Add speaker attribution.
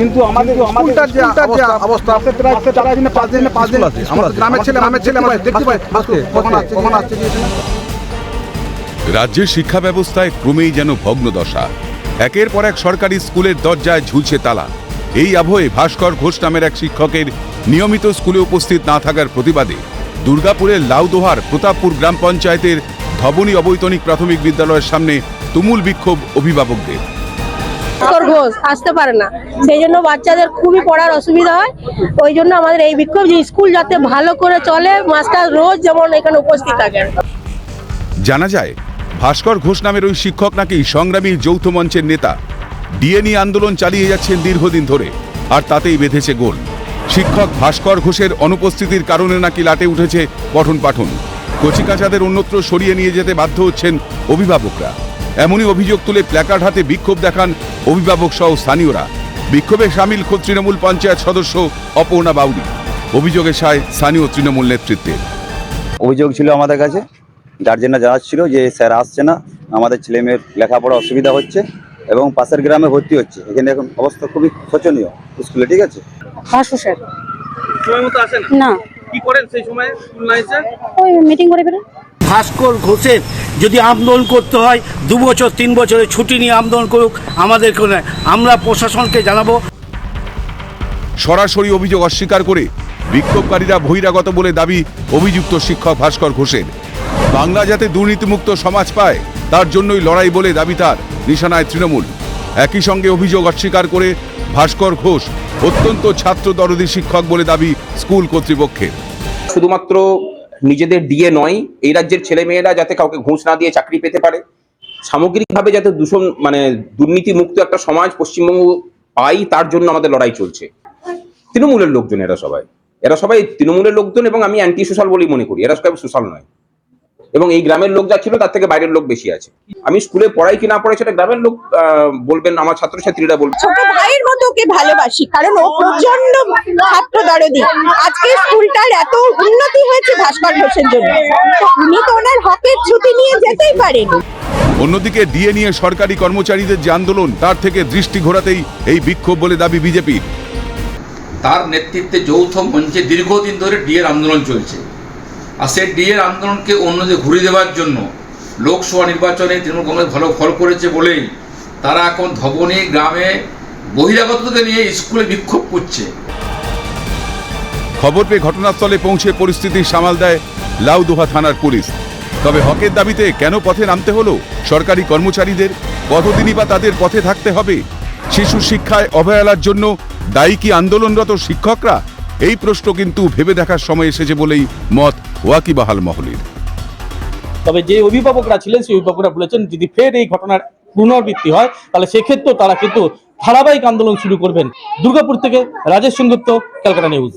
Speaker 1: কিন্তু আমাদের
Speaker 2: স্কুলটার যে অবস্থা প্রায় চার দিনে পাঁচ দিনে পাঁচ দিন। আমাদের গ্রামের ছেলে গ্রামের ছেলে আমরা দেখতে পাই আজকে কখন আসছে কখন আসছে।
Speaker 3: রাজ্যের শিক্ষা ব্যবস্থায় ক্রমেই যেন ভগ্নদশা। একের পর এক সরকারি স্কুলের দরজায় ঝুলছে তালা। এই আবহে ভাস্কর ঘোষ নামের এক শিক্ষকের নিয়মিত স্কুলে উপস্থিত না থাকার প্রতিবাদে দুর্গাপুরের লাউদোহার প্রতাপপুর গ্রাম পঞ্চায়েতের ধবনী অবৈতনিক প্রাথমিক বিদ্যালয়ের সামনে তুমুল বিক্ষোভ অভিভাবকদের।
Speaker 4: ঘোষ আসতে পারে না। সেই জন্য বাচ্চাদের খুবই পড়ার অসুবিধা হয়। ওই জন্য আমাদের এই বিক্ষোভ যে স্কুল যাতে ভালো করে চলে, মাস্টার রোজ যেমন এখানে উপস্থিত থাকেন।
Speaker 3: জানা যায়, ভাস্কর ঘোষ নামের ওই শিক্ষক নাকি সংগ্রামী যৌথ মঞ্চের নেতা। ডিএনই আন্দোলন চালিয়ে যাচ্ছেন দীর্ঘদিন ধরে, আর তাতেই বেঁধেছে গোল। শিক্ষক ভাস্কর ঘোষের অনুপস্থিতির কারণে নাকি লাটে উঠেছে পঠন পাঠন। কচিকাচাদের অন্যত্র সরিয়ে নিয়ে যেতে বাধ্য হচ্ছেন অভিভাবকরা। এমনই অভিযোগ তুলে প্ল্যাকার্ড হাতে বিক্ষোভ দেখান অভিভাবক সহ স্থানীয়রা। বিক্ষোভে সামিল খোদ তৃণমূল পঞ্চায়েত সদস্য অপর্ণা বাউরি অভিযোগে সায় স্থানীয় তৃণমূল নেতৃত্বে।
Speaker 5: অভিযোগ ছিল আমাদের কাছে। গার্জেনরা জানাচ্ছিল যে স্যার আসছে না আমাদের ছেলে মেয়ের লেখাপড়া অসুবিধা হচ্ছে এবং পাশের গ্রামে ভর্তি হচ্ছে। এখানে এখন অবস্থা খুবই শোচনীয় স্কুলে ঠিক আছে?
Speaker 4: ভাসু স্যার।
Speaker 1: সময় মতো আসেন
Speaker 4: না?
Speaker 1: কি করেন সেই সময়? স্কুল না এসে?
Speaker 4: ওই মিটিং করে বেরোন
Speaker 6: ভাস্কর ঘোষের যদি আন্দোলন করতে হয় দু বছর তিন বছরের ছুটি নিয়ে আন্দোলন করুক আমাদের কোনো আমরা প্রশাসনকে জানাব।
Speaker 3: সরাসরি অভিযোগ অস্বীকার করে বিক্ষোভকারীরা বহিরাগত বলে দাবি অভিযুক্ত শিক্ষক ভাস্কর ঘোষের। বাংলা যাতে দুর্নীতিমুক্ত সমাজ পায় তার জন্যই লড়াই বলে দাবি তার নিশানায় তৃণমূল। একই সঙ্গে অভিযোগ অস্বীকার করে ভাস্কর ঘোষ অত্যন্ত ছাত্র দরদি শিক্ষক বলে দাবি স্কুল কর্তৃপক্ষের।
Speaker 7: শুধুমাত্র নিজেদের দিয়ে নয়, এই রাজ্যের ছেলেমেয়েরা যাতে কাউকে ঘুষ না দিয়ে চাকরি পেতে পারে। সামগ্রিকভাবে যাতে দূষণ মানে দুর্নীতি মুক্ত একটা সমাজ পশ্চিমবঙ্গ পাই, তার জন্য আমাদের লড়াই চলছে। তৃণমূলের লোকজন এরা সবাই। এরা সবাই তৃণমূলের লোকজন এবং আমি অ্যান্টি সোশ্যাল বলেই মনে করি। এরা সবাই সোশ্যাল নয়। এবং এই গ্রামের লোক যা ছিল তার থেকে বাইরের লোক বেশি আছে। আমি স্কুলে পড়াই কি না পড়াই সেটা গ্রামের লোক বলবেন আমার ছাত্রছাত্রীরা বলবেন
Speaker 8: ছোট ভাইয়ের মতো ওকে ভালোবাসি কারণ ও প্রচণ্ড ছাত্র দরদি আজকে স্কুলটার এত উন্নতি হয়েছে ভাস্কর ঘোষের জন্য। উনি তো ওনার হকের ছুটি নিয়ে যেতেই পারেন।
Speaker 3: অন্যদিকে ডিএ নিয়ে সরকারি কর্মচারীদের যে আন্দোলন তার থেকে দৃষ্টি ঘোরাতেই এই বিক্ষোভ বলে দাবি বিজেপির।
Speaker 9: তার নেতৃত্বে যৌথ মঞ্চে দীর্ঘদিন ধরে ডিএর আন্দোলন চলছে। আর সেই ডিএর আন্দোলনকে অন্যদের ঘুরে দেওয়ার জন্য লোকসভা নির্বাচনে তৃণমূল কংগ্রেস ভালো ফল করেছে বলেই তারা এখন ধবনী গ্রামে বহিরাগতকে নিয়ে স্কুলে বিক্ষোভ করছে।
Speaker 3: খবর পেয়ে ঘটনাস্থলে পৌঁছে পরিস্থিতি সামাল দেয় লাউদোহা থানার পুলিশ। তবে হকের দাবিতে কেন পথে নামতে হলো? সরকারি কর্মচারীদের কতদিনই বা তাদের পথে থাকতে হবে? শিশু শিক্ষায় অবহেলার জন্য দায়ী কি আন্দোলনরত শিক্ষকরা? এই প্রশ্ন কিন্তু ভেবে দেখার সময় এসেছে বলেই মত ওয়াকিবাহাল মহলের।
Speaker 1: তবে যে অভিভাবকরা ছিলেন, সেই অভিভাবকরা বলেছেন, যদি ফের এই ঘটনার পুনরাবৃত্তি হয়, তাহলে সেক্ষেত্রেও তারা কিন্তু ধারাবাহিক আন্দোলন শুরু করবেন দুর্গাপুর থেকে রাজেশ সেনগুপ্ত, ক্যালকাটা নিউজ।